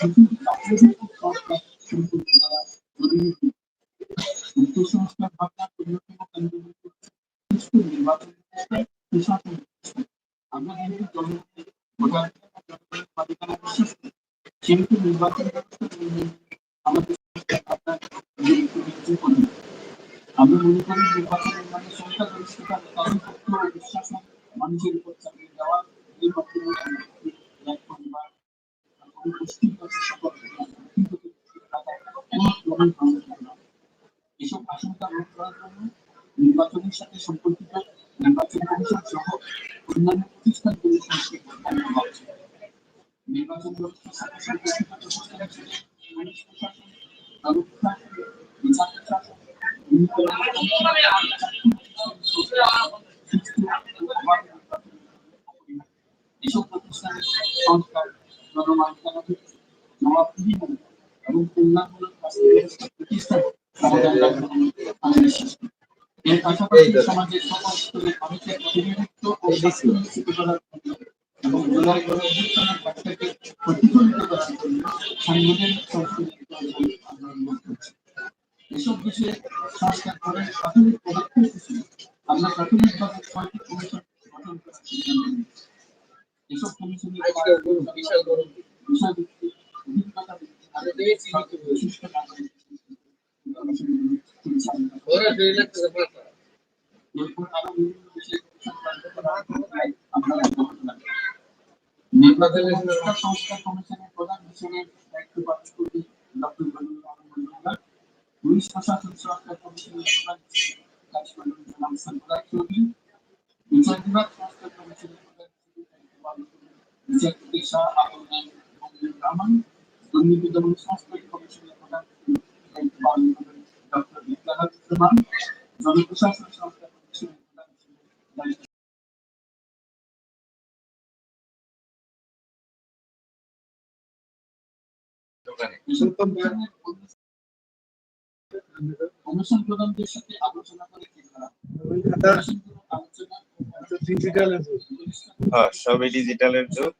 হচ্ছে নির্বাচন বিশ্বাস নির্বাচন ব্যবস্থা আমাদের। আমরা মনে করি নির্বাচনের মানে ও মানুষের উপর চাপিয়ে দেওয়া এই বক্তব্য এসব আশঙ্কা রোধ করার জন্য নির্বাচনের সাথে সম্পর্কিত নির্বাচন কমিশন সহ অন্যান্য প্রতিষ্ঠানগুলির সঙ্গে নির্বাচন ব্যবস্থার সাথে এসব প্রতিষ্ঠানের সংস্কার এবং। এর পাশাপাশি সমাজের সকল জন্য এবং প্রয়োজন আমরা। এসব বিষয়ে সংস্কার করার প্রাথমিক পদক্ষেপ হিসেবে আমরা প্রাথমিকভাবে ছয়টি কমিশন গঠন করার নির্বাচন ব্যবস্থা সংস্কার কমিশনের প্রধান হিসেবে দায়িত্ব পালন করবে ডক্টর পুলিশ প্রশাসন সংস্কার কমিশনের প্রধান হিসেবে কাজ করবেন চৌধুরী বিচার বিভাগ সংস্কার কমিশনের প্রধান হিসেবে দায়িত্ব পালন শাহ আবুল রহমান দুর্নীতি দমন সংস্কার কমিশনের প্রধান ডক্টর বিদ্যালয় রহমান জনপ্রশাসন সংস্কার কমিশনের প্রধান কমিশন প্রধানদের সাথে আলোচনা করে ঠিক করা আলোচনা ডিজিটাল হ্যাঁ সবই ডিজিটালের যুগ।